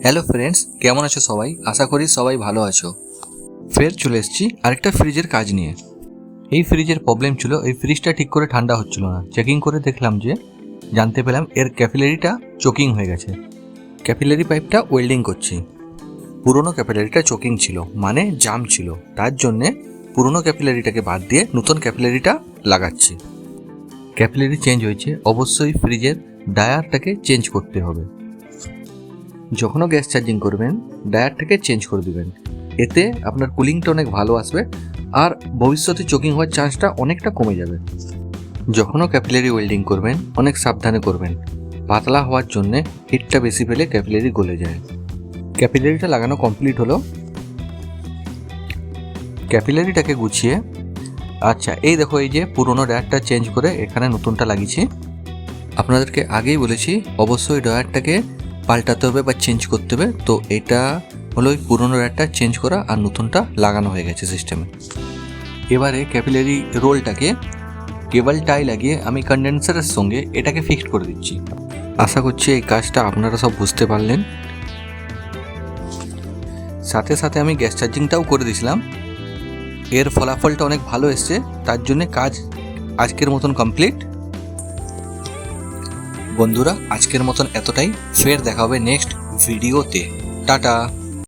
Hello friends কেমন আছো সবাই? আশা করি সবাই ভালো আছো। ফের চলে এসেছি আরেকটা ফ্রিজের কাজ নিয়ে। এই ফ্রিজের প্রবলেম ছিল, এই ফ্রিজটা ঠিক করে ঠান্ডা হচ্ছিল না। চেকিং করে দেখলাম যে, জানতে পেলাম এর ক্যাপিলারিটা চোকিং হয়ে গেছে। ক্যাপিলারি পাইপটা ওয়েল্ডিং করছি। পুরনো ক্যাপিলারিটা চোকিং ছিল মানে জাম ছিল। তার জন্যে পুরনো ক্যাপিলারিটাকে বাদ দিয়ে নতুন ক্যাপিলারিটা লাগাচ্ছি। ক্যাপিলারি চেঞ্জ হয়েছে, অবশ্যই ফ্রিজের ডায়ারটাকে চেঞ্জ করতে হবে। যখনও গ্যাস চার্জিং করবেন, ডায়ারটাকে চেঞ্জ করে দিবেন। এতে আপনার কুলিংটা অনেক ভালো আসবে আর ভবিষ্যতে চোকিং হওয়ার চান্সটা অনেকটা কমে যাবে। যখনও ক্যাপিলারি ওয়েল্ডিং করবেন, অনেক সাবধানে করবেন। পাতলা হওয়ার জন্যে হিটটা বেশি পেলে ক্যাপিলারি গলে যায়। ক্যাপিলারিটা লাগানো কমপ্লিট হলো। ক্যাপিলারিটাকে গুছিয়ে আচ্ছা এই দেখো, এই যে পুরোনো ডায়ারটা চেঞ্জ করে এখানে নতুনটা লাগিয়েছি। আপনাদেরকে আগেই বলেছি, অবশ্যই ডয়ারটাকে পাল্টাতে হবে বা চেঞ্জ করতে হবে। তো এটা হলো ওই পুরোনো ডয়ারটা চেঞ্জ করা আর নতুনটা লাগানো হয়ে গেছে সিস্টেমে এবারে ক্যাপিলারি রোলটাকে কেবল টাই লাগিয়ে আমি কন্ডেন্সারের সঙ্গে এটাকে ফিক্সড করে দিচ্ছি। আশা করছি এই কাজটা আপনারা সব বুঝতে পারলেন। সাথে সাথে আমি গ্যাস চার্জিংটাও করে দিয়েছিলাম। এর ফলাফলটা অনেক ভালো এসছে। তার জন্য কাজ আজকের মতন কমপ্লিট বন্ধুরা আজকের মতন এতটাই। ফের দেখা হবে নেক্সট ভিডিওতে টাটা।